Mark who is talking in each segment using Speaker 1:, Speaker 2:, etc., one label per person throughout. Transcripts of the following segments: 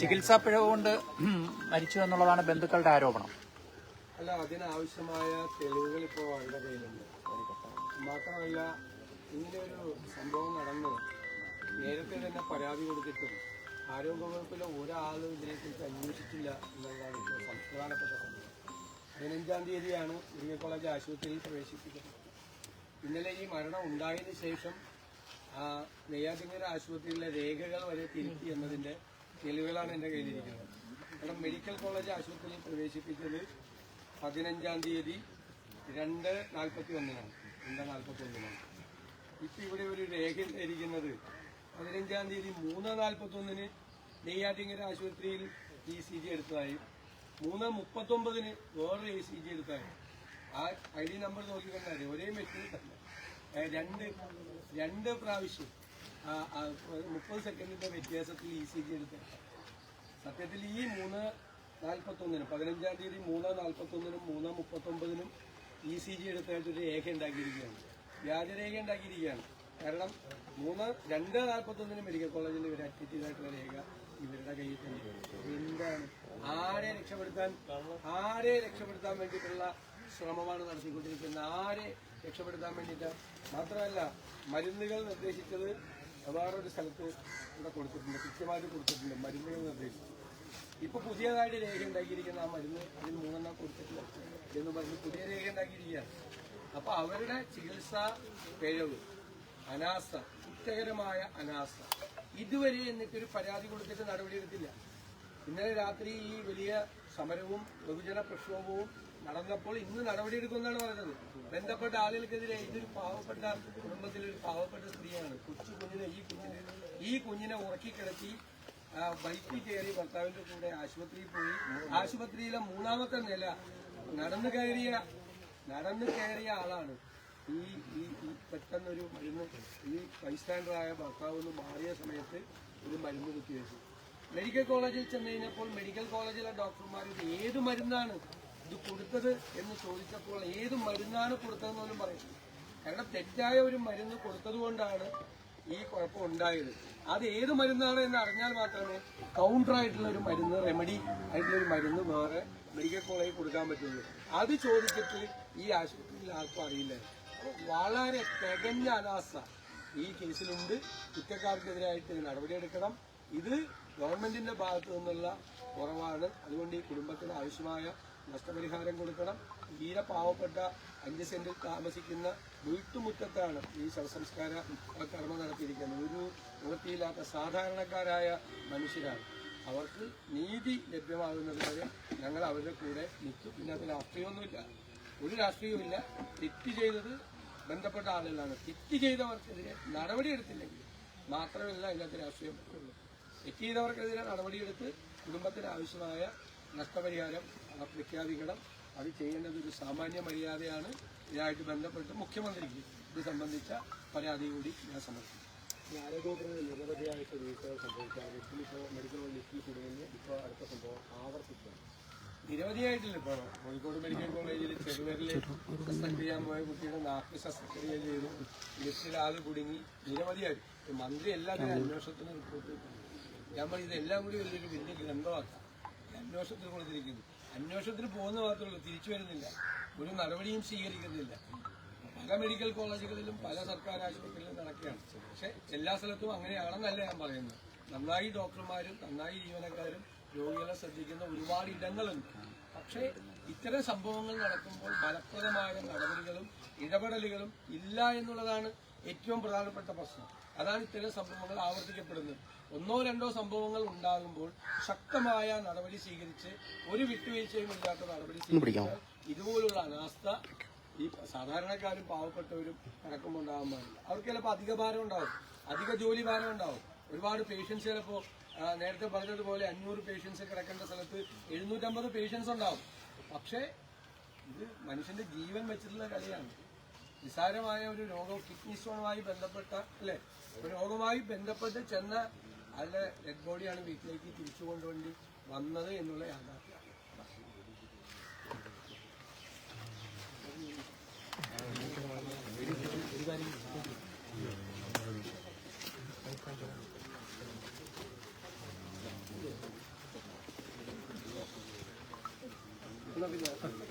Speaker 1: ചികിത്സാ പിഴവ് കൊണ്ട് മരിച്ചു എന്നുള്ളതാണ് ബന്ധുക്കളുടെ ആരോപണം.
Speaker 2: അല്ല അതിനാവശ്യമായ തെളിവുകൾ ഇപ്പോൾ അവരുടെ കയ്യിലുണ്ട്. മാത്രമല്ല ഇങ്ങനെ ഒരു സംഭവം നടന്ന് നേരത്തെ തന്നെ പരാതി കൊടുത്തിട്ടും ആരോഗ്യവകുപ്പിലെ ഒരാളും ഇതിനെക്കുറിച്ച് അന്വേഷിച്ചില്ല എന്നുള്ളതാണ് ഇപ്പോൾ പ്രധാനപ്പെട്ട സംഭവം പതിനഞ്ചാം തീയതിയാണ് മെഡിക്കൽ കോളേജ് ആശുപത്രിയിൽ പ്രവേശിപ്പിക്കുന്നത് ഇന്നലെ ഈ മരണം ഉണ്ടായതിന് ശേഷം നെയ്യാറ്റിങ്ങര ആശുപത്രിയിലെ രേഖകൾ വരെ തിരുത്തി എന്നതിന്റെ തെളിവുകളാണ് എന്റെ കയ്യിലിരിക്കുന്നത്. കാരണം മെഡിക്കൽ കോളേജ് ആശുപത്രിയിൽ പ്രവേശിപ്പിച്ചത് പതിനഞ്ചാം തീയതി രണ്ട് നാൽപ്പത്തി ഒന്നിനാണ് രണ്ട് നാൽപ്പത്തി ഒന്നിനാണ് ഇപ്പൊ ഇവിടെ ഒരു രേഖ ഇരിക്കുന്നത് പതിനഞ്ചാം തീയതി മൂന്ന് നാൽപ്പത്തി ഒന്നിന് നെയ്യാറ്റിങ്ങര ആശുപത്രിയിൽ ഇ സി ജി എടുത്തതായും. മൂന്ന് മുപ്പത്തൊമ്പതിന് വേറൊരു ഇ സി ജി എടുത്തതായും. ആ ഐ ഡി നമ്പർ നോക്കിക്കണ്ടാൽ ഒരേ മെറ്റീരിയൽ തന്നെ. രണ്ട് രണ്ട് പ്രാവശ്യം മുപ്പത് സെക്കൻഡിന്റെ വ്യത്യാസത്തിൽ ഇ സി ജി എടുത്ത്. സത്യത്തിൽ ഈ മൂന്ന് നാൽപ്പത്തൊന്നിനും പതിനഞ്ചാം തീയതി മൂന്ന് നാൽപ്പത്തൊന്നിനും മൂന്ന് മുപ്പത്തൊമ്പതിനും ഇ സി ജി എടുത്തായിട്ടൊരു രേഖ ഉണ്ടാക്കിയിരിക്കുകയാണ്. വ്യാജരേഖ ഉണ്ടാക്കിയിരിക്കുകയാണ്. കാരണം മൂന്ന് രണ്ട് നാൽപ്പത്തൊന്നിനും മെഡിക്കൽ കോളേജിൽ ഇവർ അഡ്മിറ്റ് ചെയ്തായിട്ടുള്ള രേഖ ഇവരുടെ കയ്യിൽ തന്നെ. എന്താണ്? ആരെ രക്ഷപ്പെടുത്താൻ ആരെ രക്ഷപ്പെടുത്താൻ വേണ്ടിയിട്ടുള്ള ശ്രമമാണ് നടത്തിക്കൊണ്ടിരിക്കുന്നത്. ആരെ രക്ഷപ്പെടുത്താൻ വേണ്ടിയിട്ട് മാത്രമല്ല മരുന്നുകൾ നിർദ്ദേശിച്ചത് വേറൊരു സ്ഥലത്ത് ഇവിടെ കൊടുത്തിട്ടുണ്ട്. കൃത്യമായിട്ട് കൊടുത്തിട്ടുണ്ട് മരുന്നുകൾ നിർദ്ദേശിച്ചു. ഇപ്പൊ പുതിയതായിട്ട് രേഖ ഉണ്ടാക്കിയിരിക്കുന്ന ആ മരുന്ന് അതിൽ മൂന്നെണ്ണം കൊടുത്തിട്ടില്ല എന്ന് പറഞ്ഞ് പുതിയ രേഖ ഉണ്ടാക്കിയിരിക്കുകയാണ്. അപ്പൊ അവരുടെ ചികിത്സാ പിഴവ് അനാസ്ഥ കുറ്റകരമായ അനാസ്ഥ ഇതുവരെ എന്നിട്ടൊരു പരാതി കൊടുത്തിട്ട് നടപടിയെടുത്തില്ല ഇന്നലെ രാത്രി ഈ വലിയ സമരവും ബഹുജന പ്രക്ഷോഭവും നടന്നപ്പോൾ ഇന്ന് നടപടിയെടുക്കുമെന്നാണ് പറഞ്ഞത് ബന്ധപ്പെട്ട ആളുകൾക്കെതിരെ ഇതൊരു പാവപ്പെട്ട കുടുംബത്തിലെ ഒരു പാവപ്പെട്ട സ്ത്രീയാണ്. കൊച്ചു കുഞ്ഞിനെ ഈ കുഞ്ഞിനെ ഈ കുഞ്ഞിനെ ഉറക്കിക്കിടത്തി ബൈക്കിൽ കയറി ഭർത്താവിന്റെ കൂടെ ആശുപത്രിയിൽ പോയി. ആശുപത്രിയിലെ മൂന്നാമത്തെ നില നടന്നു കയറിയ നടന്നു കയറിയ ആളാണ്. ഈ ഈ പെട്ടെന്നൊരു മരുന്ന് ഈ ബൈസ്റ്റാൻഡറായ ഭർത്താവ് ഒന്ന് മാറിയ സമയത്ത് ഒരു മരുന്ന് കുത്തിവെച്ചു മെഡിക്കൽ കോളേജിൽ ചെന്ന് കഴിഞ്ഞപ്പോൾ മെഡിക്കൽ കോളേജിലെ ഡോക്ടർമാർ ഏത് മരുന്നാണ് ഇത് കൊടുത്തത് എന്ന് ചോദിച്ചപ്പോൾ ഏത് മരുന്നാണ് കൊടുത്തതെന്ന് പോലും പറയും കാരണം തെറ്റായ ഒരു മരുന്ന് കൊടുത്തതുകൊണ്ടാണ് ഈ കുഴപ്പം ഉണ്ടായത്. അത് ഏത് മരുന്നാണ് എന്ന് അറിഞ്ഞാൽ മാത്രമേ കൗണ്ടർ ആയിട്ടുള്ള ഒരു മരുന്ന് റെമഡി ആയിട്ടുള്ള ഒരു മരുന്ന് വേറെ മെഡിക്കൽ കോളേജിൽ കൊടുക്കാൻ പറ്റുള്ളൂ. അത് ചോദിച്ചിട്ട് ഈ ആശുപത്രിയിൽ ആർക്കും അറിയില്ല. വളരെ തികഞ്ഞ അനാസ്ഥ ഈ കേസിലുണ്ട്. കുറ്റക്കാർക്കെതിരായിട്ട് നടപടിയെടുക്കണം. ഇത് ഗവൺമെന്റിന്റെ ഭാഗത്തു നിന്നുള്ള കുറവാണ്. അതുകൊണ്ട് ഈ കുടുംബത്തിന് ആവശ്യമായ നഷ്ടപരിഹാരം കൊടുക്കണം. തീരെ പാവപ്പെട്ട അഞ്ച് സെന്റിൽ താമസിക്കുന്ന വീട്ടുമുറ്റത്താണ് ഈ ശവസംസ്കാര കർമ്മം നടത്തിയിരിക്കുന്നത്. ഒരു നിവൃത്തിയില്ലാത്ത സാധാരണക്കാരായ മനുഷ്യരാണ്. അവർക്ക് നീതി ലഭ്യമാകുന്നത് വരെ ഞങ്ങൾ അവരുടെ കൂടെ നിൽക്കും. പിന്നെ അത് രാഷ്ട്രീയമൊന്നുമില്ല. ഒരു രാഷ്ട്രീയവുമില്ല. തെറ്റ് ചെയ്തത് ബന്ധപ്പെട്ട ആളുകളാണ്. തെറ്റ് ചെയ്തവർക്കെതിരെ നടപടിയെടുത്തില്ലെങ്കിൽ മാത്രമല്ല ഇതിനകത്ത് രാഷ്ട്രീയം തെറ്റ് ചെയ്തവർക്കെതിരെ നടപടിയെടുത്ത് കുടുംബത്തിന് ആവശ്യമായ നഷ്ടപരിഹാരം പ്രഖ്യാപിക്കണം അത് ചെയ്യേണ്ടത് ഒരു സാമാന്യ മര്യാദയാണ്. ഇതായിട്ട് ബന്ധപ്പെട്ട് മുഖ്യമന്ത്രിക്ക് ഇത് സംബന്ധിച്ച പരാതി കൂടി ഞാൻ സമർപ്പിക്കും ആരോഗ്യത്തിന് നിരവധിയായിട്ട് വീഴ്ചകൾ സംഭവിക്കാറ് ഇപ്പോൾ മെഡിക്കൽ ലിസ്റ്റിൽ കുടുങ്ങുന്നു ഇപ്പോൾ അടുത്ത സംഭവം ആവർത്തിക്കുന്നു നിരവധിയായിട്ടില്ല ഇപ്പോൾ. കോഴിക്കോട് മെഡിക്കൽ കോളേജിൽ ചെറുപേരിൽ സസ്പെൻഡ് ചെയ്യാൻ പോയ കുട്ടിയുടെ നാക്ക് ശസ്ത്രക്രിയ ചെയ്തു. ലിസ്റ്റിൽ ആൾ കുടുങ്ങി. നിരവധിയായിട്ട്. മന്ത്രി എല്ലാത്തിനും അന്വേഷണത്തിന് റിപ്പോർട്ട് ഞാൻ പറഞ്ഞു ഇതെല്ലാം കൂടി വലിയൊരു വലിയ ഗ്രന്ഥമാക്കാം അന്വേഷണത്തിന് കൊടുത്തിരിക്കുന്നു. അന്വേഷണത്തിന് പോകുന്ന മാത്രമല്ല തിരിച്ചു വരുന്നില്ല. ഒരു നടപടിയും സ്വീകരിക്കുന്നില്ല. പല മെഡിക്കൽ കോളേജുകളിലും പല സർക്കാർ ആശുപത്രികളിലും നടക്കുകയാണ്. പക്ഷെ എല്ലാ സ്ഥലത്തും അങ്ങനെയാണെന്നല്ല ഞാൻ പറയുന്നത്. നന്നായി ഡോക്ടർമാരും നന്നായി ജീവനക്കാരും രോഗികളെ ശ്രദ്ധിക്കുന്ന ഒരുപാട് ഇടങ്ങളുണ്ട്. പക്ഷേ ഇത്തരം സംഭവങ്ങൾ നടക്കുമ്പോൾ ഫലപ്രദമായ നടപടികളും ഇടപെടലുകളും ഇല്ല എന്നുള്ളതാണ് ഏറ്റവും പ്രധാനപ്പെട്ട പ്രശ്നം. അതാണ് ഇത്തരം സംഭവങ്ങൾ ആവർത്തിക്കപ്പെടുന്നത്. ഒന്നോ രണ്ടോ സംഭവങ്ങൾ ഉണ്ടാകുമ്പോൾ ശക്തമായ നടപടി സ്വീകരിച്ച് ഒരു വിട്ടുവീഴ്ചയും ഇല്ലാത്ത നടപടി സ്വീകരിച്ച് ഇതുപോലുള്ള അനാസ്ഥ ഈ സാധാരണക്കാരും പാവപ്പെട്ടവരും കിടക്കുമ്പോൾ ഉണ്ടാകാൻ പാടില്ല. അവർക്ക് ചിലപ്പോൾ അധിക ഭാരം ഉണ്ടാവും. അധിക ജോലി ഭാരം ഉണ്ടാവും. ഒരുപാട് പേഷ്യൻസ് ചിലപ്പോൾ നേരത്തെ പറഞ്ഞതുപോലെ അഞ്ഞൂറ് പേഷ്യൻസ് കിടക്കേണ്ട സ്ഥലത്ത് എഴുന്നൂറ്റമ്പത് പേഷ്യൻസ് ഉണ്ടാവും. പക്ഷേ ഇത് മനുഷ്യന്റെ ജീവൻ വെച്ചിട്ടുള്ള കളിയാണ്. നിസാരമായ ഒരു രോഗം കിഡ്നി സ്റ്റോണുമായി ബന്ധപ്പെട്ട അല്ലെ? രോഗവുമായി ബന്ധപ്പെട്ട് ചെന്ന അതിലെ ഡെഡ് ബോഡിയാണ് വീട്ടിലേക്ക് തിരിച്ചു കൊണ്ടുവേണ്ടി വന്നത് എന്നുള്ള യാഥാർത്ഥ്യം.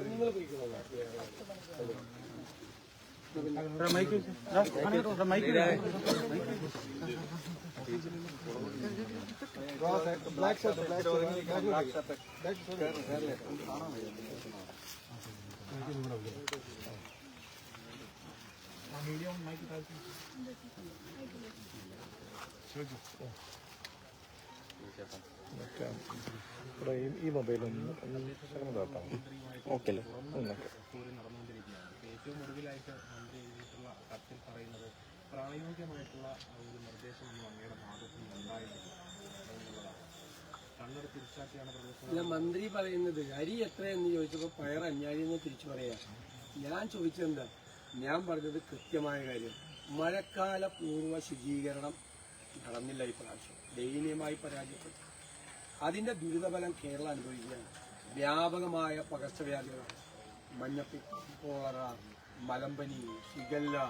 Speaker 2: നിങ്ങൾ പോയിക്കോളാം ഒരു കാര്യം എന്നാ പിന്നെ നിങ്ങൾ പോയിക്കോളൂ
Speaker 3: ഇവിടെ ഈ- ഈ മൊബൈൽ ഒന്ന് ഒന്ന് ശകലം താത്താം
Speaker 4: ഓക്കെ അല്ലേ
Speaker 5: ഏറ്റവും ഒടുവിലായിട്ട് മന്ത്രി എഴുതിയിട്ടുള്ള കത്തിൽ പറയുന്നത് പ്രായോഗികമായിട്ടുള്ള ഒരു നിർദ്ദേശമൊന്നും അങ്ങയുടെ ഭാഗത്തു നിന്ന് ഉണ്ടായിട്ടില്ല. എന്നുള്ളതാണ്. തിരിച്ചാക്കിയാണ് പ്രദേശം
Speaker 2: മന്ത്രി പറയുന്നത് അരി എത്രയെന്ന് ചോദിച്ചപ്പോൾ പയർ അഞ്ഞാരി എന്ന് തിരിച്ചു പറയാ. ഞാൻ ചോദിച്ചെന്താ ഞാൻ പറഞ്ഞത് കൃത്യമായ കാര്യം. മഴക്കാല പൂർവ ശുചീകരണം നടന്നില്ല ഈ പ്രാവശ്യം. ദയനീയമായി പരാജയപ്പെട്ടു. അതിന്റെ ദുരിതഫലം കേരളം അനുഭവിക്കുകയാണ്. വ്യാപകമായ പകർച്ചവ്യാധികളാണ്. മഞ്ഞപ്പിത്തം കോളറ മലമ്പനി ഇങ്ങനെ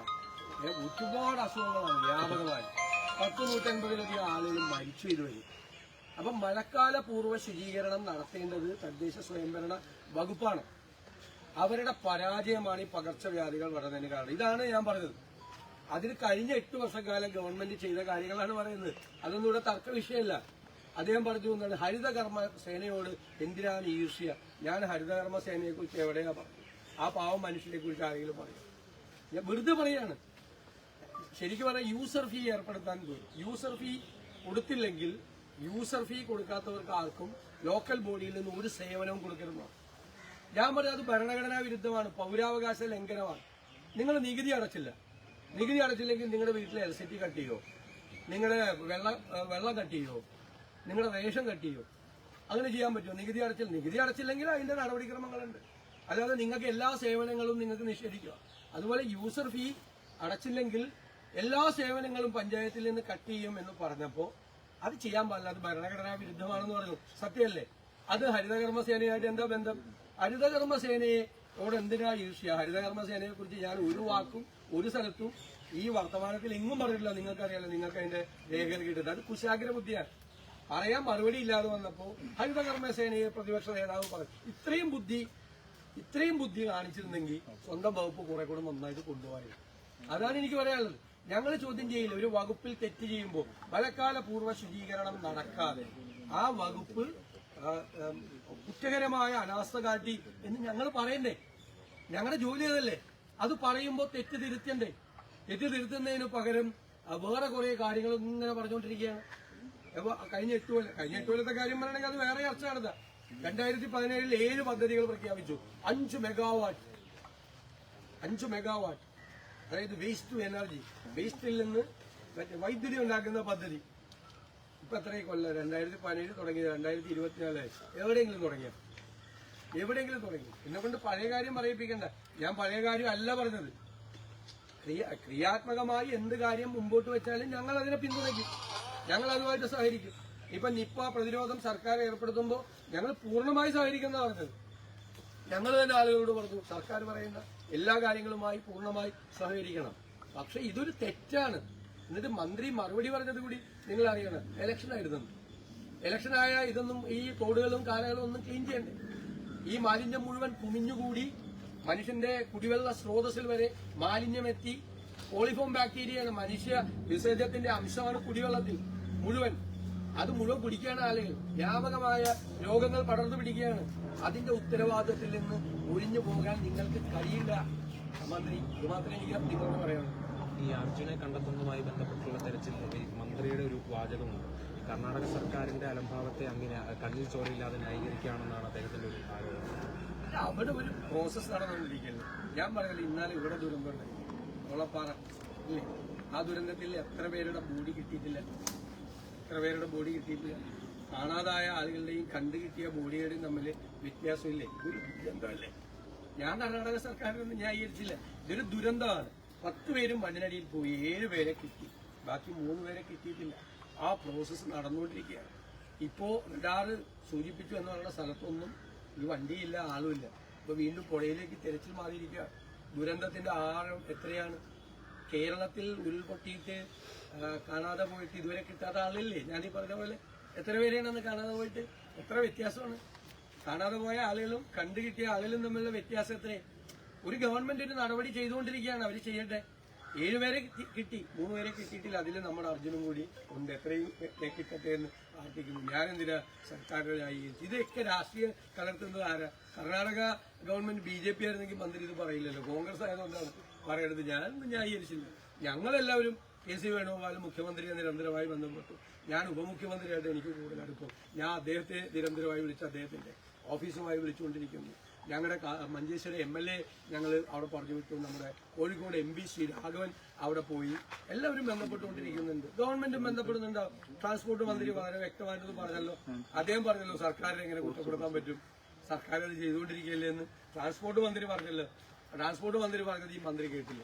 Speaker 2: ഒരുപാട് അസുഖങ്ങളാണ് വ്യാപകമായി. പത്ത് നൂറ്റൻപതിലധികം ആളുകൾ മരിച്ചു ഇതുവരെ അപ്പം മഴക്കാല പൂർവ ശുചീകരണം നടത്തേണ്ടത് തദ്ദേശ സ്വയംഭരണ വകുപ്പാണ്. അവരുടെ പരാജയമാണ് ഈ പകർച്ചവ്യാധികൾ വളരുന്നതിന് കാരണം. ഇതാണ് ഞാൻ പറഞ്ഞത്. അതിന് കഴിഞ്ഞ എട്ട് വർഷക്കാലം ഗവൺമെന്റ് ചെയ്ത കാര്യങ്ങളാണ് പറയുന്നത്. അതൊന്നും ഇവിടെ തർക്ക വിഷയമല്ല അദ്ദേഹം പറഞ്ഞു എന്നാണ് ഹരിതകർമ്മ സേനയോട് എന്തിനാണ് ഈർഷ്യ ഞാൻ ഹരിതകർമ്മ സേനയെക്കുറിച്ച് എവിടെയാ പറഞ്ഞു ആ പാവം മനുഷ്യനെ കുറിച്ച് ആരെങ്കിലും പറയും. ഞാൻ വെറുതെ പറയാണ്. ശരിക്കും പറഞ്ഞാൽ യൂസർ ഫീ ഏർപ്പെടുത്താൻ പോയി. യൂസർ ഫീ കൊടുത്തില്ലെങ്കിൽ യൂസർ ഫീ കൊടുക്കാത്തവർക്ക് ആർക്കും ലോക്കൽ ബോഡിയിൽ നിന്ന് ഒരു സേവനവും കൊടുക്കരുതാണ് ഞാൻ പറഞ്ഞത് അത് ഭരണഘടനാ വിരുദ്ധമാണ് പൗരാവകാശ ലംഘനമാണ്. നിങ്ങൾ നികുതി അടച്ചില്ല. നികുതി അടച്ചില്ലെങ്കിൽ നിങ്ങളുടെ വീട്ടിലെ എലക്ട്രിസിറ്റി കട്ട് ചെയ്യോ? നിങ്ങളുടെ വെള്ളം വെള്ളം കട്ട് ചെയ്യോ? നിങ്ങളുടെ റേഷൻ കട്ട് ചെയ്യോ? അങ്ങനെ ചെയ്യാൻ പറ്റുമോ? നികുതി അടച്ചില്ല നികുതി അടച്ചില്ലെങ്കിൽ അതിന്റെ നടപടിക്രമങ്ങളുണ്ട്. അല്ലാതെ നിങ്ങൾക്ക് എല്ലാ സേവനങ്ങളും നിങ്ങൾക്ക് നിഷേധിക്കുക. അതുപോലെ യൂസർ ഫീ അടച്ചില്ലെങ്കിൽ എല്ലാ സേവനങ്ങളും പഞ്ചായത്തിൽ നിന്ന് കട്ട് ചെയ്യും എന്ന് പറഞ്ഞപ്പോൾ അത് ചെയ്യാൻ പാടില്ല. അത് ഭരണഘടനാ വിരുദ്ധമാണെന്ന് പറഞ്ഞു സത്യമല്ലേ? അത് ഹരിതകർമ്മസേനയായിട്ട് എന്താ ബന്ധം? ഹരിതകർമ്മസേനയെ എന്തിനാ ഈർഷ്യ ഹരിതകർമ്മസേനയെ കുറിച്ച് ഞാൻ ഒരു വാക്കും ഒരു സ്ഥലത്തും ഈ വർത്തമാനത്തിൽ എങ്ങും പറഞ്ഞിട്ടില്ല. നിങ്ങൾക്കറിയാലോ നിങ്ങൾക്ക് അതിന്റെ രേഖകൾ കിട്ടുന്നത്. അത് കുശാഗ്ര ബുദ്ധിയാണ്. പറയാൻ മറുപടി ഇല്ലാതെ വന്നപ്പോൾ ഹരിതകർമ്മസേനയെ പ്രതിപക്ഷ നേതാവ് പറഞ്ഞു. ഇത്രയും ബുദ്ധി ഇത്രയും ബുദ്ധി കാണിച്ചിരുന്നെങ്കിൽ സ്വന്തം വകുപ്പ് കുറെ കൂടെ നന്നായിട്ട് കൊണ്ടുപോയത് അതാണ് എനിക്ക് പറയാനുള്ളത്. ഞങ്ങൾ ചോദ്യം ചെയ്യില്ല. ഒരു വകുപ്പിൽ തെറ്റ് ചെയ്യുമ്പോൾ മഴക്കാല പൂർവ ശുചീകരണം നടക്കാതെ ആ വകുപ്പ് കുറ്റകരമായ അനാസ്ഥ കാട്ടി എന്ന് ഞങ്ങൾ പറയണ്ടേ ഞങ്ങളുടെ ജോലി അതല്ലേ. അത് പറയുമ്പോൾ തെറ്റ് തിരുത്തണ്ടേ? തെറ്റ് തിരുത്തുന്നതിന് പകരം വേറെ കുറെ കാര്യങ്ങൾ ഇങ്ങനെ പറഞ്ഞുകൊണ്ടിരിക്കുകയാണ് കഴിഞ്ഞ എട്ട് കൊല്ലം കഴിഞ്ഞ എട്ട് കൊല്ലത്തെ കാര്യം പറയണമെങ്കിൽ അത് വേറെ ചർച്ച നടത്താം. രണ്ടായിരത്തി പതിനേഴിൽ ഏഴ് പദ്ധതികൾ പ്രഖ്യാപിച്ചു. അഞ്ച് മെഗാവാട്ട് അഞ്ച് മെഗാവാട്ട് അതായത് വേസ്റ്റ് ടു എനർജി വേസ്റ്റിൽ നിന്ന് വൈദ്യുതി ഉണ്ടാക്കുന്ന പദ്ധതി. ഇപ്പൊ എത്രയും കൊല്ലം? രണ്ടായിരത്തി പതിനേഴ് തുടങ്ങിയത് രണ്ടായിരത്തി ഇരുപത്തിനാല് എവിടെയെങ്കിലും തുടങ്ങിയ? എവിടെയെങ്കിലും തുടങ്ങി. എന്നെ കൊണ്ട് പഴയ കാര്യം പറയിപ്പിക്കണ്ട. ഞാൻ പഴയ കാര്യം അല്ല പറഞ്ഞത്. ക്രിയ ക്രിയാത്മകമായി എന്ത് കാര്യം മുമ്പോട്ട് വെച്ചാലും ഞങ്ങൾ അതിനെ പിന്തുണയ്ക്കും. ഞങ്ങൾ അതുമായിട്ട് സഹകരിക്കും. ഇപ്പൊ നിപ്പ പ്രതിരോധം സർക്കാർ ഏർപ്പെടുത്തുമ്പോൾ ഞങ്ങൾ പൂർണമായി സഹകരിക്കുന്ന പറഞ്ഞത് ഞങ്ങൾ തന്നെ ആളുകളോട് പറഞ്ഞു സർക്കാർ പറയുന്ന എല്ലാ കാര്യങ്ങളുമായി പൂർണമായി സഹകരിക്കണം. പക്ഷെ ഇതൊരു തെറ്റാണ്. എന്നിട്ട് മന്ത്രി മറുപടി പറഞ്ഞത് കൂടി നിങ്ങൾ അറിയണം. ഇലക്ഷൻ ആയിരുന്നു. ഇലക്ഷൻ ആയ ഇതൊന്നും ഈ തോടുകളും കാലകളും ഒന്നും ക്ലീൻ ചെയ്യണ്ടേ? ഈ മാലിന്യം മുഴുവൻ കുമിഞ്ഞുകൂടി മനുഷ്യന്റെ കുടിവെള്ള സ്രോതസ്സിൽ വരെ മാലിന്യം എത്തി പോളിഫോം ബാക്ടീരിയ മനുഷ്യ വിസർജ്യത്തിന്റെ അംശമാണ് കുടിവെള്ളത്തിൽ മുഴുവൻ. അത് മുഴുവൻ പിടിക്കുകയാണ് ആളുകൾ വ്യാപകമായ രോഗങ്ങൾ പടർന്നു പിടിക്കുകയാണ്. അതിന്റെ ഉത്തരവാദിത്തത്തിൽ നിന്ന് ഒഴിഞ്ഞു പോകാൻ നിങ്ങൾക്ക് കഴിയില്ല. മന്ത്രി ഇത് മാത്രമേ എനിക്ക് നിങ്ങളോട് പറയാനുള്ളൂ.
Speaker 5: ഈ അർജുനെ കണ്ടെത്തുന്നതുമായി ബന്ധപ്പെട്ടുള്ള തെരച്ചിൽ മന്ത്രിയുടെ ഒരു വാചകമുണ്ട് കർണാടക സർക്കാരിന്റെ അലംഭാവത്തെ അങ്ങനെ കണ്ണിൽ ചോരയില്ലാതെ ന്യായീകരിക്കുകയാണെന്നാണ് അദ്ദേഹത്തിന്റെ ഒരു ആരോപണം.
Speaker 2: അവിടെ ഒരു പ്രോസസ് നടന്നുകൊണ്ടിരിക്കുന്നത് ഞാൻ പറയുന്നത് ഇന്നാലും ഇവിടെ ദുരന്തമുണ്ട്. ഇല്ലേ? ആ ദുരന്തത്തിൽ എത്ര പേരുടെ ബോഡി കിട്ടിയിട്ടില്ല. എത്ര പേരുടെ ബോഡി കിട്ടിയിട്ടില്ല കാണാതായ ആളുകളുടെയും കണ്ടു കിട്ടിയ ബോഡിയുടെയും തമ്മിൽ വ്യത്യാസമില്ലേ? ഒരു ദുരന്തമല്ലേ? ഞാൻ കർണാടക സർക്കാരിനൊന്നും ന്യായീകരിച്ചില്ല. ഇതൊരു ദുരന്തമാണ്. പത്ത് പേരും മണ്ണിനടിയിൽ പോയി ഏഴ് പേരെ കിട്ടി. ബാക്കി മൂന്ന് പേരെ കിട്ടിയിട്ടില്ല. ആ പ്രോസസ്സ് നടന്നുകൊണ്ടിരിക്കുകയാണ്. ഇപ്പോൾ റഡാറ് സൂചിപ്പിച്ചു എന്ന് പറയുന്ന സ്ഥലത്തൊന്നും ഈ വണ്ടിയില്ല ആളുമില്ല. ഇപ്പൊ വീണ്ടും പുഴയിലേക്ക് തിരച്ചിൽ മാറിയിരിക്കുക ദുരന്തത്തിന്റെ ആഴം എത്രയാണ്? കേരളത്തിൽ ഉരുൾപൊട്ടിയിട്ട് കാണാതെ പോയിട്ട് ഇതുവരെ കിട്ടാത്ത ആളില്ലേ? ഞാൻ ഈ പറഞ്ഞ പോലെ എത്ര പേരെയാണെന്ന് കാണാതെ പോയിട്ട്? എത്ര വ്യത്യാസമാണ്? കാണാതെ പോയ ആളുകളും കണ്ടു കിട്ടിയ ആളുകളും തമ്മിലുള്ള വ്യത്യാസം എത്ര ഒരു ഗവൺമെന്റ് ഒരു നടപടി ചെയ്തുകൊണ്ടിരിക്കുകയാണ് അവർ ചെയ്യട്ടെ ഏഴുപേരെ കിട്ടി മൂന്ന് പേരെ കിട്ടിയിട്ടില്ല. അതിൽ നമ്മുടെ അർജുനും കൂടി ഉണ്ട്. എത്രയും കിട്ടട്ടെ എന്ന് പ്രാർത്ഥിക്കുന്നു ഞാനെന്തിനാ സർക്കാരുകളായി? ഇതൊക്കെ രാഷ്ട്രീയം കലർത്തുന്നത് ആരാ? Karnataka government B J P ആയിരുന്നെങ്കിൽ മന്ത്രി ഇത് പറയില്ലല്ലോ. കോൺഗ്രസ് ആയതുകൊണ്ടാണ്. പറയണത് ഞാൻ ന്യായീകരിച്ചില്ല. ഞങ്ങളെല്ലാവരും കെ സി വേണുഗോപാൽ മുഖ്യമന്ത്രിയെ നിരന്തരമായി ബന്ധപ്പെട്ടു. ഞാൻ ഉപമുഖ്യമന്ത്രിയായിട്ട് എനിക്ക് കൂടുതൽ അടുപ്പം. ഞാൻ അദ്ദേഹത്തെ നിരന്തരമായി വിളിച്ച് അദ്ദേഹത്തിന്റെ ഓഫീസുമായി വിളിച്ചുകൊണ്ടിരിക്കുന്നു. ഞങ്ങളുടെ മഞ്ചേശ്വരം എം എൽ എ ഞങ്ങൾ അവിടെ പറഞ്ഞു വിട്ടു. നമ്മുടെ കോഴിക്കോട് എം പി ശ്രീ രാഘവൻ അവിടെ പോയി. എല്ലാവരും ബന്ധപ്പെട്ടുകൊണ്ടിരിക്കുന്നുണ്ട്. ഗവൺമെന്റും ബന്ധപ്പെടുന്നുണ്ട്. ട്രാൻസ്പോർട്ട് മന്ത്രി വളരെ വ്യക്തമായിട്ട് പറഞ്ഞല്ലോ. അദ്ദേഹം പറഞ്ഞല്ലോ സർക്കാരിനെ എങ്ങനെ കുറ്റപ്പെടുത്താൻ പറ്റും? സർക്കാർ അത് ചെയ്തുകൊണ്ടിരിക്കുകയല്ലേ എന്ന്. ട്രാൻസ്പോർട്ട് മന്ത്രി പറഞ്ഞല്ലോ. ട്രാൻസ്പോർട്ട് മന്ത്രി പറഞ്ഞത് ഈ മന്ത്രി കേട്ടില്ല?